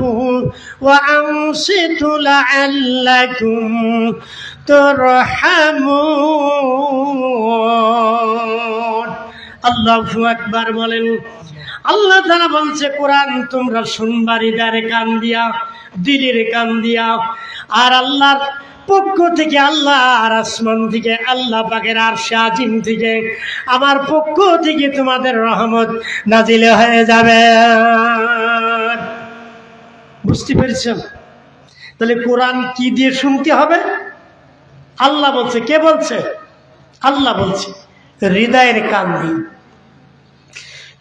وقفوا وأنصتوا لعلكم ترحمون আল্লাহু আকবার বলেন আল্লাহ তারা বলছে কোরআন তোমরা শুনবার ইদারে কান দিয়া দিলের কান দিয়া আর আল্লাহর পক্ষ থেকে আল্লাহ আর আসমান থেকে আল্লাহ পাকের আর আজিম থেকে আমার পক্ষ থেকে তোমাদের রহমত নাজিলে হয়ে যাবে বুঝতে পেরেছেন? তাহলে কোরআন কি দিয়ে শুনতে হবে? আল্লাহ বলছে, কে বলছে? আল্লাহ বলছে, হৃদয়ের কান দিয়ে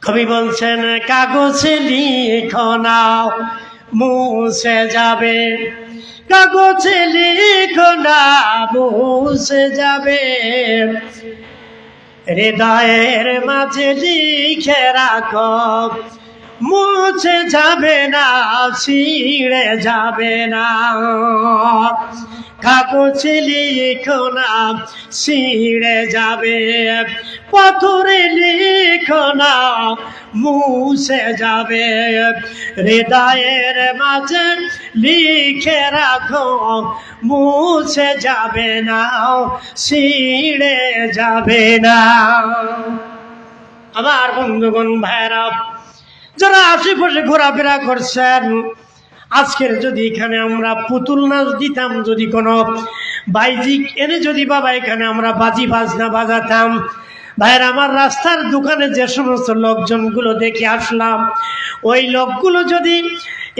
কবি বলছেন, কাগজে লিখো নাও, মুছে যাবে। কাগজে লিখো না মুছে যাবে। হৃদয়ের মাঝে লিখে রাখো। মুছে যাবে না, ছিঁড়ে যাবে না। কাগজে লিখো না ছিঁড়ে যাবে। পাথরে লিখো না মুছে যাবে। হৃদয়ের মাঝে লিখে রাখো, মুছে যাবে না, ছিঁড়ে যাবে না। আমার বন্ধুগণ ভাইরা যারা আশেপাশে ঘোরাফেরা করছেন, আজকের যদি এখানে আমরা পুতুল নাচ দিতাম, যদি কোনো বাইজিক এনে যদি বাবা এখানে আমরা বাজি বাজনা বাজাতাম, ভাইয়ের আমার রাস্তার দোকানে যে সমস্ত লোকজনগুলো দেখে আসলাম, ওই লোকগুলো যদি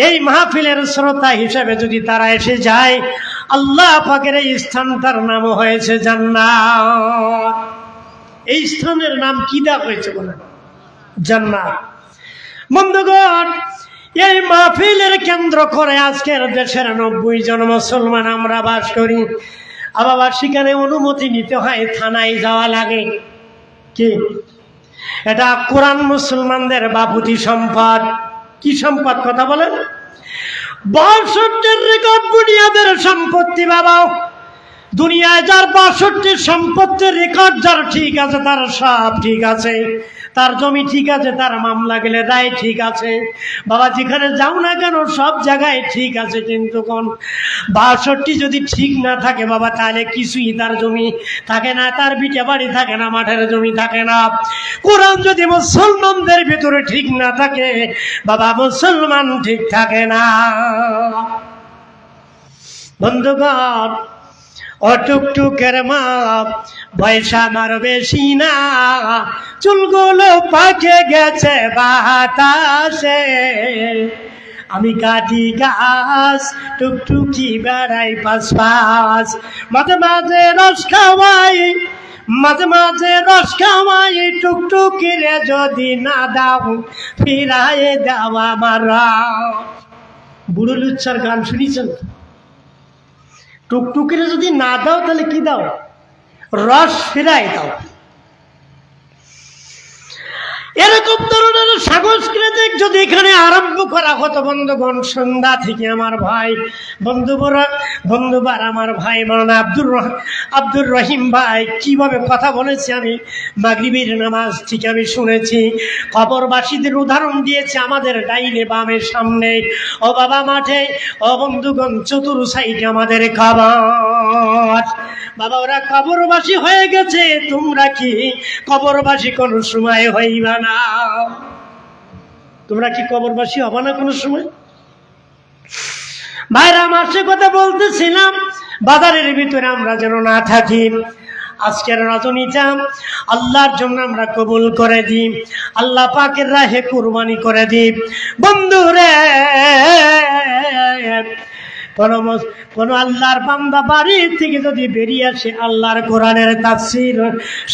এই মাহফিলের শ্রোতা হিসাবে যদি তারা এসে যায়, আল্লাহ পাকের এই স্থানটার নাম হয়েছে জান্নাত। এই স্থানের নাম কি দেওয়া হয়েছে বলে জান্নাত। বন্ধুগণ, এই মাহফিলের কেন্দ্র করে আজকের দেশের নব্বই জন মুসলমান আমরা বাস করি। আবার সেখানে অনুমতি নিতে হয়, থানায় যাওয়া লাগে। কি? এটা কোরআন মুসলমানদের বাপুতি সম্পদ। কি সম্পদ কথা বলেন? বাষট্টির রেকর্ড বুনিয়াদের সম্পত্তি, বাবা। দুনিয়ায় যার বাষট্টি সম্পত্তির রেকর্ড, যার ঠিক আছে, তার সব ঠিক আছে। তার জমি ঠিক আছে, তার মামলা গেলে রায় ঠিক আছে। বাবা, যেখানে যাও না কেন, সব জায়গায় ঠিক আছে কিন্তু কোন বাষট্টি যদি ঠিক না থাকে বাবা, তাহলে কিছুই তার জমি থাকে না, তার বিটে বাড়ি থাকে না, মাঠের জমি থাকে না। কোরআন যদি মুসলমানদের ভিতরে ঠিক না থাকে, বাবা, মুসলমান ঠিক থাকে না। বন্ধুগণ অটুকটুকের মা পয়সা আমার বেশি না। চুলগুলো পাকে গেছে বাতাসে। আমি কাটি গাছ, টুকটুকি বেড়াই পাশ পাশ মাঝে মাঝে রস খাওয়াই, মাঝে মাঝে রস খাওয়াই, টুকটুকিরে যদি না দাও ফিরাই দাও আমার বুড়ো লুচ্চার গান শুনিছেন? টুকটুকিরে যদি না দাও তাহলে কি দাও? রস ফেরাই দাও। এরকম ধরনের সাংস্কৃতিক যদি এখানে আরম্ভ করা হতো বন্ধুগণ সন্ধ্যা থেকে আমার ভাই বন্ধুবরা বন্ধুবার আমার ভাই মাওলানা আব্দুর আব্দুর রহিম ভাই, কীভাবে কথা বলেছে আমি, মাগরিবের নামাজ থেকে আমি শুনেছি, কবরবাসীদের উদাহরণ দিয়েছে আমাদের ডাইনে বামের সামনে, ও বাবা মাঠে, ও বন্ধুগণ, চতুর সাইডে আমাদের খাবার বাবা, ওরা কবরবাসী হয়ে গেছে। তোমরা কি কবরবাসী কোনো সময় হইবা না? তোমরা কি কবরবাসী হবা না কোনো সময়? ভাইরা আমার সে কথা বলতেছিলাম, বাজারের ভিতরে আমরা যেন না থাকি। আজকের রজনীটা আল্লাহর জন্য আমরা কবুল করে দিই। আল্লাহ পাকের রাহে কুরবানি করে দিই। বন্ধুরে কোন কোন আল্লাহর বান্দা বাড়ি থেকে যদি বেরিয়ে আসে আল্লাহর কোরআনের তাফসির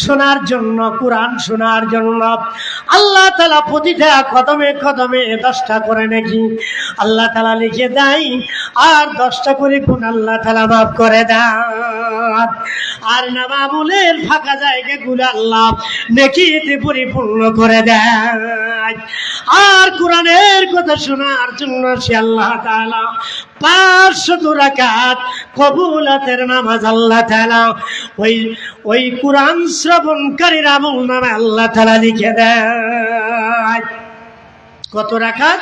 শোনার জন্য, কোরআন শোনার জন্য, আল্লাহ তালা প্রতিটা কদমে কদমে দশটা করে নাকি? আল্লাহ তালা লিখে দেয়, আর দশটা করে কোন আল্লাহ তালা মাফ করে দেয় আর নামামুলের ফাঁকা জায়গাগুলো আল্লাহ নেকিতে পরিপূর্ণ করে দেয়। আর কোরআনের কথা শোনার জন্য সে আল্লাহ তাআলা পাঁচশত রাকাত কবুলাতের নামাজ আল্লাহ তাআলা ওই ওই কোরআন শ্রবণকারীর আমল নামে আল্লাহ তাআলা লিখে দেয়। কত রাকাত?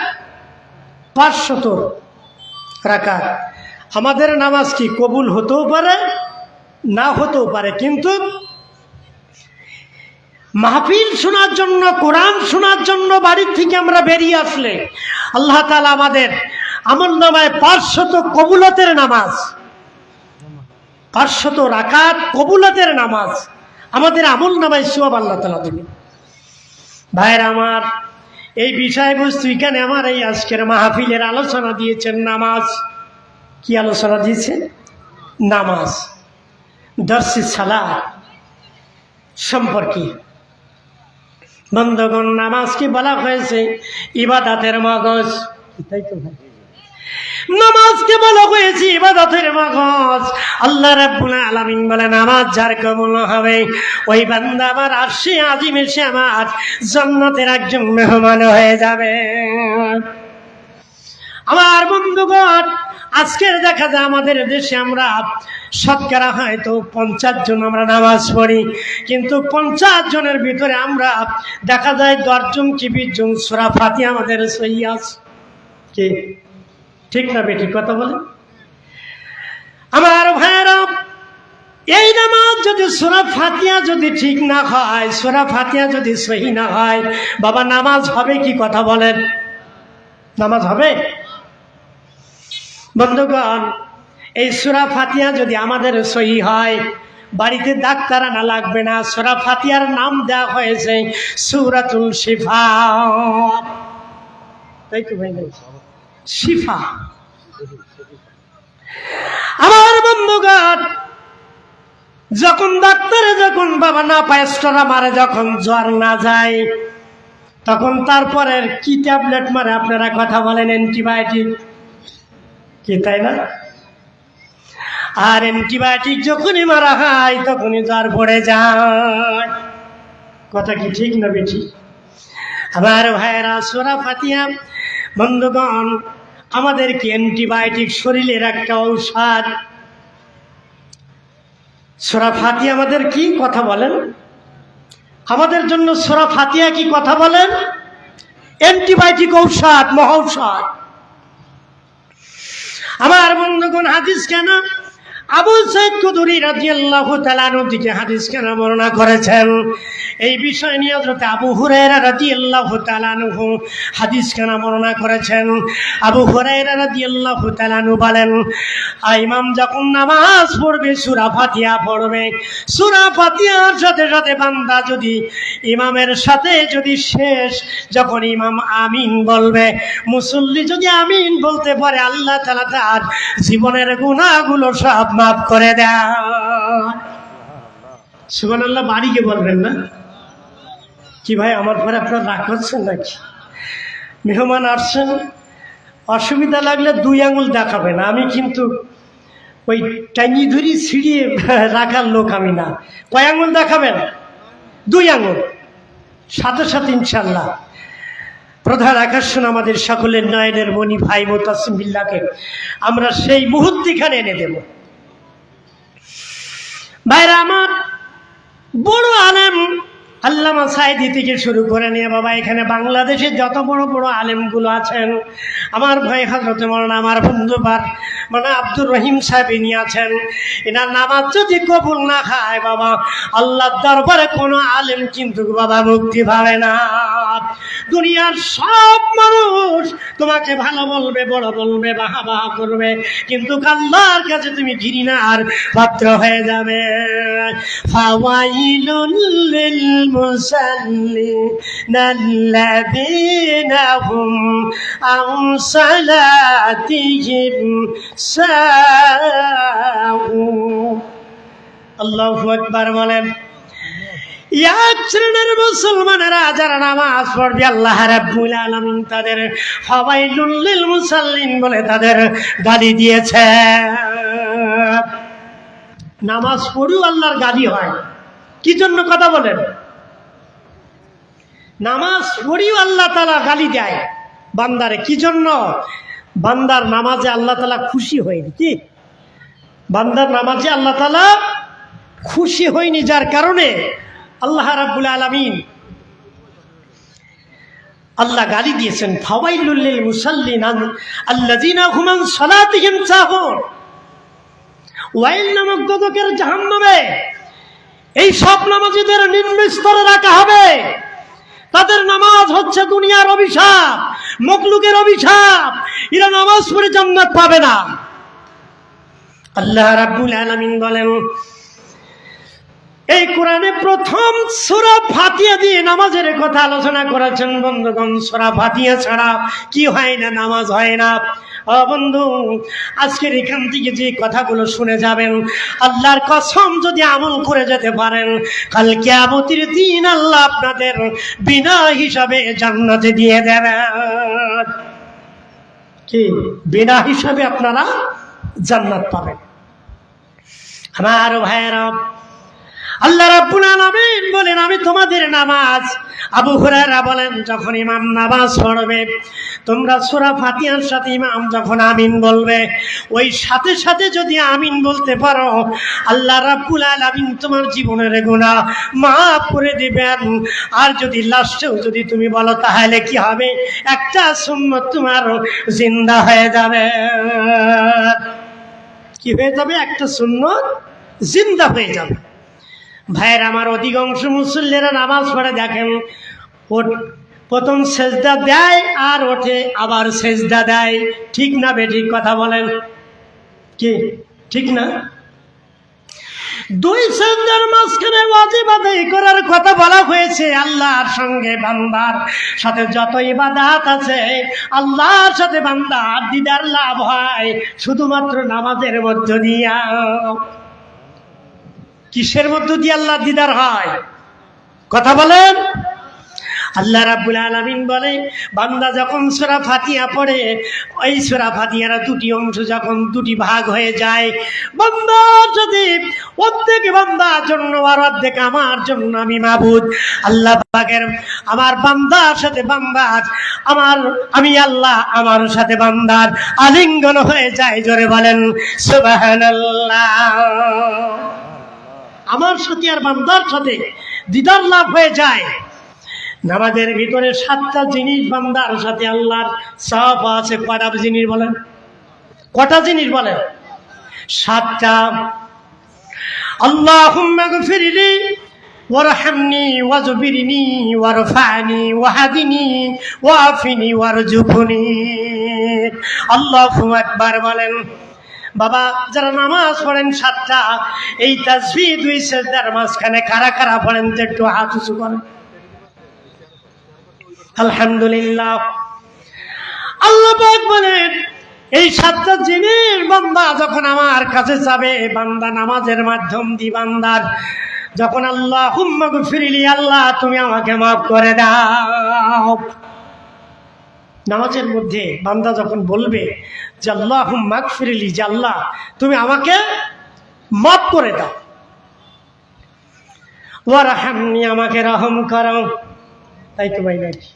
পাঁচশত রাকাত। আমাদের নামাজ কি কবুল হতেও পারে, না হতেও পারে? কিন্তু মাহফিল শোনার জন্য, কোরআন শোনার জন্য বাড়ির থেকে আমরা বেরিয়ে আসলে আল্লাহ তালা আমাদের আমল নামায় পাঁচশত কবুলতের নামাজ। পাঁচশত রাকাত কবুলতের নামাজ। আমাদের আমল নামায় সব আল্লাহ তালা দেবে। ভাইয়ের আমার, এই বিষয়বস্তু এখানে আমার এই আজকের মাহফিলের আলোচনা দিয়েছেন নামাজ। কি আলোচনা দিয়েছেন নামাজ। দর্শি সালা সম্পর্কে। বন্ধগণ, নামাজকে বলা হয়েছে ইবাদাতের মগজ। তাই তো ভাই? নামাজকে বলা হয়েছে ইবাদতের মগজ। আল্লাহ রাব্বুল আলামিন বলে নামাজ যার কবুল হবে, ওই বান্দা আমার আরশে আজিম আমার জান্নাতের একজন মেহমান হয়ে যাবে। আমার বন্ধুগণ, আজকের দেখা যায় আমাদের দেশে আমরা শতকরা হয়তো পঞ্চাশ জন আমরা নামাজ পড়ি, কিন্তু পঞ্চাশ জনের ভিতরে আমরা দেখা যায় দশজন কি বিশ জন সোরা ফাতি আমাদের সই আছে। ঠিক না বেটি কথা বলে। আমার ভাইয়েরা, এই নামাজ যদি সোরা ফাতিয়া যদি ঠিক না হয়, সোরা ফাতিয়া যদি সহি না হয়, বাবা, নামাজ হবে কি কথা বলেন? নামাজ হবে? বন্ধুগণ, এই সুরা ফাতিয়া যদি আমাদের সহি হয়, বাড়িতে ডাক্তার আনা লাগবে না, সুরা ফাতিয়ার নাম দেওয়া হয়েছে সুরাতুল শিফা। তাই তো ভাই শিফা। আমার বন্ধুগণ, যখন ডাক্তারে যখন বাবা না পায়েস্টরা মারে যখন জ্বর না যায়, তখন তারপরে কি ট্যাবলেট মারে আপনারা কথা বলেন, অ্যান্টিবায়োটিক? কি, তাই না? আর অ্যান্টিবায়োটিক যখনই মারা হয়, তখনই জ্বর পড়ে যায়। কথা কি ঠিক না বেঠি আমার ভাইয়েরা, সোরা ফাতিয়া, বন্ধুগণ আমাদের কি অ্যান্টিবায়োটিক শরীরের একটা ঔষধ। সোরা ফাতিয়া আমাদের কি কথা বলেন? আমাদের জন্য সোরা ফাতিয়া কি কথা বলেন? অ্যান্টিবায়োটিক ঔষধ মহৌষধ আমার বন্ধুগণ, হাদিস কেন? আবু সাইদ কুদুরি রাদিয়াল্লাহু তাআলার দিকে হাদিস কেন বর্ণনা করেছেন? এই বিষয় নিয়ে হযরত আবু হুরায়রা রাদিয়াল্লাহু তাআলা আনহু হাদিস কেন বর্ণনা করেছেন? আবু হুরায়রা রাদিয়াল্লাহু তাআলা আনহু বলেন ইমাম, যখন নামাজ পড়বে, সূরা ফাতিহা পড়বে। সূরা ফাতিহার সাথে সাথে বান্দা যদি ইমামের সাথে যদি শেষ, যখন ইমাম আমিন বলবে। মুসল্লি যদি আমিন বলতে পারে, আল্লাহ তাআলা তার জীবনের গুনাহগুলো সব মাফ করে দেয় সুবান বাড়িকে বলবেন না। কি ভাই, আমার পরে আপনার রাগ করছেন নাকি? মেহমান আসছেন, অসুবিধা লাগলে দুই আঙুল দেখাবেন আমি কিন্তু ওই টাইনি ধরি ছিঁড়িয়ে রাখার লোক আমি না। কয় আঙুল দেখাবেন? দুই আঙুল। সাথে সাথে ইনশাল্লাহ প্রধান আকর্ষণ আমাদের সকলের নয়নের মণি ভাই মোতাসিম বিল্লাকে আমরা সেই মুহূর্তেখানে এনে দেব। ভাইরা আমার বড় আলেম আল্লামা সাইদি থেকে শুরু করে নিয়ে বাবা, এখানে বাংলাদেশে যত বড় বড় আলেমগুলো আছেন, আমার ভাই হজরতে মরনা আমার বন্ধুবার মানে আব্দুর রহিম সাহেব ইনি আছেন। এনার নামাজ যদি কবুল না খায় বাবা আল্লাহ দরবারে কোনো আলেম কিন্তু বাবা মুক্তি পাবে না। দুনিয়ার সব মানুষ তোমাকে ভালো বলবে, বড় বলবে বাহা বাহা করবে। কিন্তু আল্লাহর কাছে তুমি ঘৃণার পাত্র হয়ে যাবে। মুসাল্লিন আল্লাহু আকবার বলেন এক শ্রেণির মুসলমানেরা যারা নামাজ পড়বে, আল্লাহ রাব্বুল আলামিন তাদের ফাওয়াইলুল লিল মুসাল্লিন বলে তাদের গালি দিয়েছে। নামাজ আল্লাহর গালি হয়। কি জন্য কথা বলেন? নামাজ পড়েও আল্লাহ তালা গালি দেয় বান্দারে। কি জন্য? বান্দার নামাজে আল্লাহ তালা খুশি হয়নি কি? বান্দার নামাজে আল্লাহ তালা খুশি হয়নি যার কারণে আল্লাহ রাব্বুল আলামিন আল্লাহ গালি দিয়েছেন, ফাওয়াইলুল মুসাল্লিন আল্লাযিনা সালাতিহিম সাহুন। ওয়াইল নামক দদকের জাহান্নামে এই সব নামাজিদের নিম্ন স্তরে রাখা হবে। তাদের নামাজ হচ্ছে দুনিয়ার অভিশাপ মকলুকের অভিশাপ। এরা নামাজ পড়ে জান্নাত পাবে না। আল্লাহ রাব্বুল আলামিন বলেন এই কোরআনে প্রথম সূরা ফাতিহা দিয়ে নামাজের কথা আলোচনা করেছেন বন্ধুগণ। সূরা ফাতিহা ছাড়া কি হয় না, নামাজ হয় না। বন্ধু, আজকের এখান থেকে যে কথাগুলো শুনে যাবেন, আল্লাহর কসম যদি আমল করে যেতে পারেন, কাল কিয়ামতের দিন আল্লাহ আপনাদের বিনা হিসাবে জান্নাতে দিয়ে দেবেন। কি? বিনা হিসাবে আপনারা জান্নাত পাবেন। আমার ভাইয়েরা আল্লাহ রাব্বুল আলামিন বলেন, আমি তোমাদের নামাজ। আবু হুরায়রা বলেন, যখন ইমাম নামাজ পড়বে, তোমরা সূরা ফাতিহার সাথে ইমাম যখন আমিন বলবে, ওই সাথে সাথে যদি আমিন বলতে পারো, আল্লাহ রাব্বুল আলামিন তোমার জীবনের গুনাহ মাফ করে দিবেন। আর যদি লাস্টেও যদি তুমি বলো, তাহলে কি হবে? একটা সুন্নত তোমার জিন্দা হয়ে যাবে। কি হয়ে যাবে? একটা সুন্নত জিন্দা হয়ে যাবে। ভাইয়ের আমার অধিকাংশ মুসল্লিরা নামাজ পড়ে দেখেন প্রথম সেজদা দেয় আর ওঠে, আবার সেজদা দেয়। ঠিক না বেঠিক কথা বলেন। কি? ঠিক না? দুই সেজদার মাঝখানে ওয়াজিব আদায় করার কথা বলা হয়েছে, আল্লাহর সঙ্গে বান্দার সাথে যত ইবাদাত আছে, আল্লাহর সাথে বান্দার দিদার লাভ হয়, শুধুমাত্র নামাজের মধ্য দিয়া। কিসের মধ্য দিয়ে আল্লাহ দিদার হয়? কথা বলেন। আল্লাহ রাব্বুল আলামিন বলে, বান্দা যখন সোরা ফাতিয়া পড়ে, ওই সোরা ফাতিহার দুটি অংশ যখন দুটি ভাগ হয়ে যায়, বান্দা যদি অর্ধেক বান্দার জন্য আর অর্ধেক আমার জন্য আমি মাবুদ, আল্লাহ পাকের আমার বান্দার সাথে বান্দার, আমার, আমি আল্লাহ আমার সাথে বান্দার আলিঙ্গন হয়ে যায়, জোরে বলেন, সুবহানাল্লাহ। আমার সাথে আর বান্দার সাথে দিদার লাভ হয়ে যায়। নামাজের ভিতরে সাতটা জিনিস বান্দার সাথে আল্লাহর সব আছে। কটা জিনিস বলেন? কটা জিনিস বলেন? সাতটা। আল্লাহ ফিরিলি ওয়ারহামনি ওয়াজবিরনি ওয়ারফানি ওয়াহাদিনি ওয়াফিনি ওয়ারজুকুনি। আল্লাহু আকবার বলেন বাবা, যারা নামাজ পড়েন সাতটা, এই তাসবি দুই সেজদার মাঝখানে কারা কারা পড়েন তো একটু হাত উঁচু করেন? আলহামদুলিল্লাহ। আল্লাহ বলেন, এই সাতটা জিনিস বান্দা যখন আমার কাছে যাবে বান্দা নামাজের মাধ্যম দি বান্দার। যখন আল্লাহ হুম্মা ফিরিলি আল্লাহ তুমি আমাকে মাফ করে দাও। নামাজের মধ্যে বান্দা যখন বলবে যে আল্লাহ মাক ফিরিলি যে আল্লাহ, তুমি আমাকে মাফ করে দাও। ওর হামনি আমাকে রহম করো। তাই তো ভাই নাকি?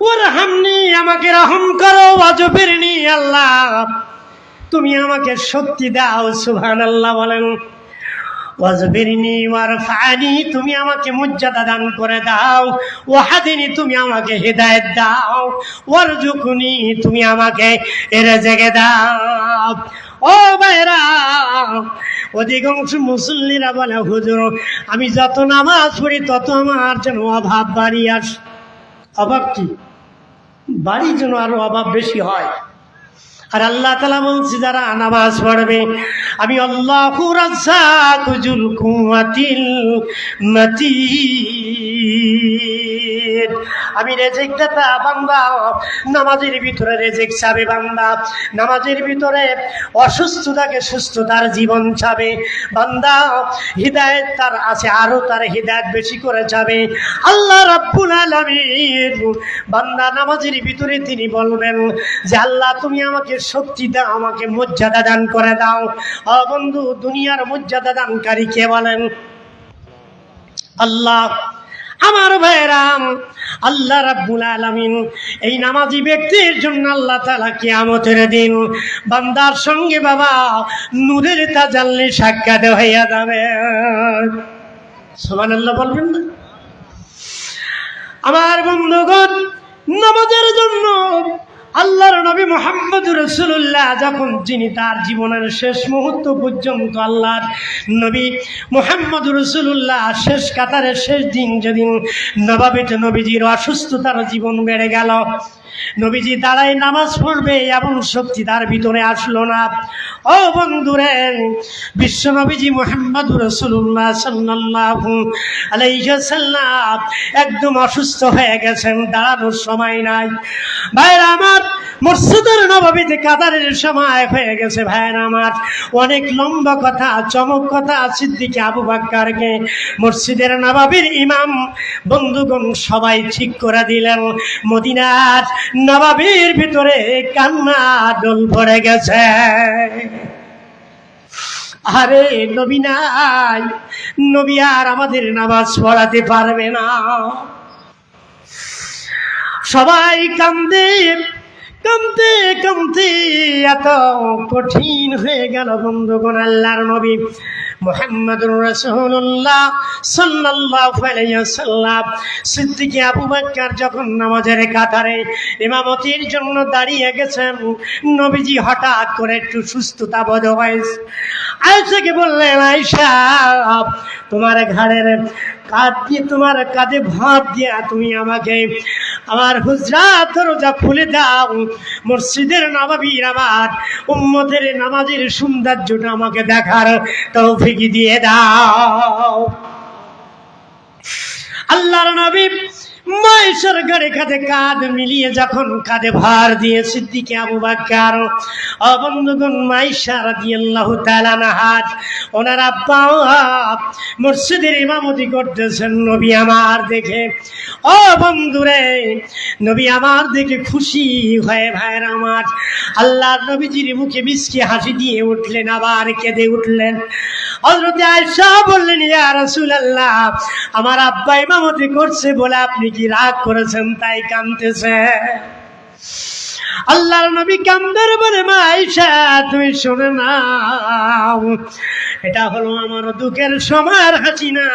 ওর হামনি আমাকে রহম করো অজবেরনি আল্লাহ। তুমি আমাকে শক্তি দাও সুহান আল্লাহ বলেন। ওয়াজবিরনি ওয়ারফানি, তুমি আমাকে মর্যাদা দান করে দাও। ওয়াহাদিনি, তুমি আমাকে হেদায়েত দাও। ওয়ারজুকুনি তুমি আমাকে এর জেগে দাও। ও ভাইরা অধিকাংশ মুসল্লিরা বলে, হুজুর, আমি যত নামাজ পড়ি, তত আমার যেন অভাব বাড়ি আস অভাব কি? বাড়ি যেন আরও অভাব বেশি হয়। আর আল্লাহ তালা বলছি, যারা নামাজ পড়বে, আমি আল্লাহ আমি বান্দা, নামাজের ভিতরে রেজেক চাবে বান্দা, নামাজের ভিতরে অসুস্থতাকে সুস্থতার জীবন চাবে বান্দা, হৃদায়ত তার আছে, আরও তার হৃদায়ত বেশি করে যাবে আল্লাহ রাব্বুল আলামিন, বান্দা, নামাজের ভিতরে তিনি বলবেন যে, আল্লাহ, তুমি আমাকে দাও আমাকে মর্যাদা দান করে দাও। অ বন্ধু, দুনিয়ার মর্যাদা দানকারী কে বলেন? আল্লাহ, আমার ভাইরাম আল্লাহ রাব্বুল আলামিন, এই নামাজি ব্যক্তির জন্য আল্লাহ তাআলা কিয়ামতের দিন বান্দার সঙ্গে বাবা নূরের তাজাল্লি সাক্ষাৎ হইয়া যাবে। সুবহানাল্লাহ বলবেন না? আমার বন্ধুগণ, নামাজের জন্য আল্লাহর নবী মোহাম্মদ রসুল্লাহ যখন যিনি তার জীবনের শেষ মুহূর্ত পর্যন্ত আল্লাহর নবী মোহাম্মদ রসুল্লাহ শেষ কাতারের শেষ দিন যেদিন নবাবিত নবীজির অসুস্থতার জীবন বেড়ে গেল নবীজি দাঁড়ায় নামাজ পড়বে এমন শক্তি তার ভিতরে আসলো না। ও বন্ধুরে, বিশ্ব নবীজি মোহাম্মদ রসুল্লাহ সাল্লাহ একদম অসুস্থ হয়ে গেছেন, দাঁড়ানোর সময় নাই। ভাইরা আমার মসজিদের নবাবিতে কাতারের সময় হয়ে গেছে ভাইরা আমার। অনেক লম্বা কথা, চমক কথা সিদ্দিকে আবু বাক্কারকে মসজিদের নবাবির ইমাম বন্ধুগণ সবাই ঠিক করে দিলেন। মদিনার নবাবির ভিতরে কান্না ডোল ভরে গেছে। আরে নবী নাই, নবী আর আমাদের নামাজ পড়াতে পারবে না। সবাই কান্দে কান্দে কান্দে এত কঠিন হয়ে গেল বন্ধুগণ আল্লাহর নবী। মোহাম্মদুর রাসূলুল্লাহ সাল্লাল্লাহু আলাইহি ওয়াসাল্লাম। সিদ্দিকে আবু বকর যখন নামাজের কাতারে ইমামতির জন্য দাঁড়িয়ে গেছেন, নবীজি হঠাৎ করে একটু সুস্থতা বোধ হয়েছে আয়েশাকে বললেন আয়েশা তোমার ঘাড়ের কাঁধ দিয়ে, তোমার কাঁধে ভাত দিয়া তুমি আমাকে আমার হুজরাত দরজা খুলে দাও। মসজিদের নবাবির আমার উম্মতের নামাজের সৌন্দর্যটা আমাকে দেখার তৌফিক দিয়ে দাও। আল্লাহর নবী মায়ের গাড়ি কাঁধে কাঁধ মিলিয়ে যখন কাঁধে ভার দিয়ে সিদ্দিকে আবু বাক্কার অবন্ধুগণ মাইশা রাদিয়াল্লাহু তাআলা নাহাত ওনার আব্বা মসজিদের ইমামতি করতেছেন, নবী আমার দেখে। ও বন্ধুরে, নবী আমার দেখে খুশি হয়ে ভাইয়ের আমার। আল্লাহর নবীজির মুখে মিষ্টি হাসি দিয়ে উঠলেন, আবার কেঁদে উঠলেন। হজরত আয়সা বললেন, ইয়া রাসূলুল্লাহ, আমার আব্বা ইমামতি করছে বলে আপনি কি রাগ করেছেন, তাই কাঁদতেছে? আল্লাহর নবী কান্দের বলে, মা আয়সা তুমি শুনে নাও এটা হলো আমার দুঃখের সময়ের হাসি না,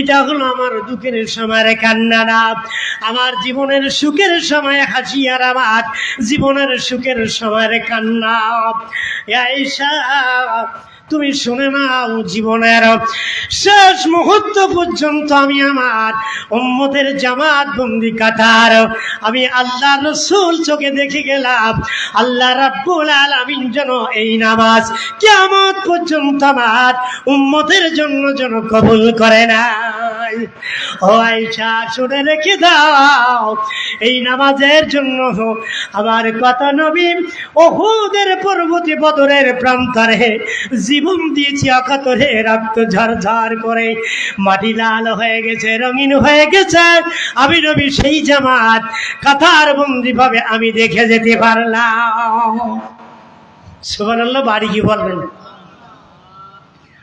এটা হলো আমার দুঃখের সময়ের কান্না না। আমার জীবনের সুখের সময় হাসি আর আমার জীবনের সুখের সময়ের কান্না। আয়সা তুমি শুনে নাও জীবনের শেষ মুহূর্ত পর্যন্ত আমি আমার উম্মতের জামাত বন্দি কাতার। আমি আল্লাহ রসুল চোখে দেখে গেলাম, আল্লাহ রাব্বুল আলামিন যেন এই নামাজ কিয়ামত পর্যন্ত আমার উম্মতের জন্য যেন কবুল করে নাই। ও আইসা শুনে রেখে দাও, এই নামাজের জন্য আমার কথা নবী ওহুদের পর্বতী বদরের প্রান্তরে জীবন দিয়েছি অকাতরে রক্ত ঝরঝর করে। মাটি লাল হয়ে গেছে, রঙিন হয়ে গেছে। আমি নবী সেই জামাত, কাতার বন্দি ভাবে আমি দেখে যেতে পারলাম। সুবহানাল্লাহ, বাড়ি কি বলবেন।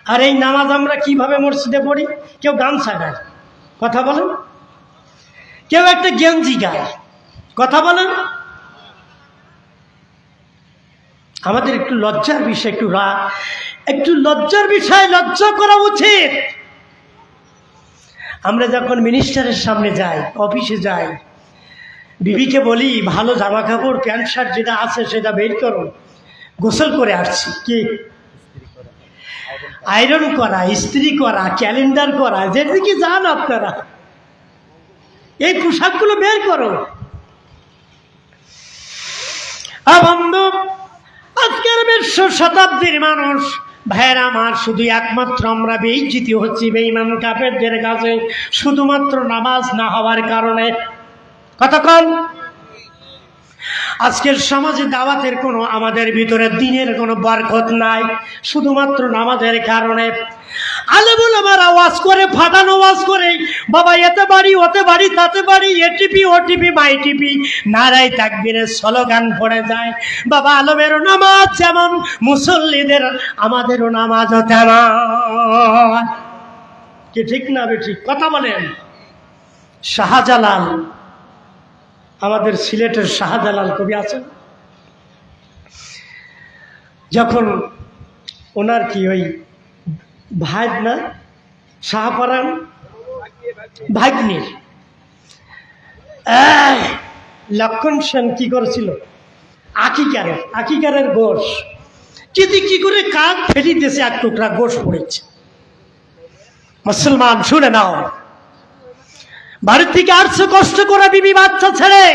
আর এই নামাজ আমরা কীভাবে মসজিদে পড়ি? কেউ গামছা গায়। কথা বলেন। কেউ একটা গেঞ্জি গায়। কথা বলেন। আমাদের একটু লজ্জার বিষয়, একটু রা, একটু লজ্জার বিষয়, লজ্জা করা উচিত। আমরা যখন মিনিস্টারের সামনে যাই অফিসে যাই, বিবিকে বলি, ভালো জামা কাপড় প্যান্ট, শার্ট যেটা আছে সেটা বের করো। গোসল করে আসছি। কি? আয়রন করা, ইস্ত্রি করা ক্যালেন্ডার করা, যেদিকে যান আপনারা। এই পোশাকগুলো বের করো। বন্ধু আজকের শতাব্দীর মানুষ। ভাইয়ের আমার, শুধু একমাত্র আমরা বেঈজিত হচ্ছি, বেঈমান কাপেরদের কাছে শুধুমাত্র নামাজ না হওয়ার কারণে। কতক্ষণ আজকের সমাজে দাওয়াতের কোনো আমাদের ভিতরে দিনের কোনো বরকত নাই, শুধুমাত্র নামাজের কারণে। আলেবুল আমার আওয়াজ করে, ফাটানো আওয়াজ করে, বাবা, এতে বাড়ি, ওতে বাড়ি, তাতে বাড়ি এটিপি ওটিপি মাই টিপি নারাই তাকবীরের স্লোগান পড়ে যায়। বাবা আলমেরও নামাজ যেমন, মুসল্লিদের, আমাদেরও নামাজও তেমন। কি ঠিক না বে ঠিক? কথা বলেন। শাহজালাল, আমাদের সিলেটের শাহজালাল কবি আছেন। যখন ওনার কি ওই ভাই না শাহপারান ভাগ্নির লক্ষণ সেন কি করেছিল? আকিকারের আকিকারের গোশ। কিন্তু কি করে কাক ফেরিতেছে এক টুকরা গোশ পড়েছে? মুসলমান, শুনে নাও। বাড়ির থেকে আসছে কষ্ট করে বিবি বাচ্চা ছেড়ে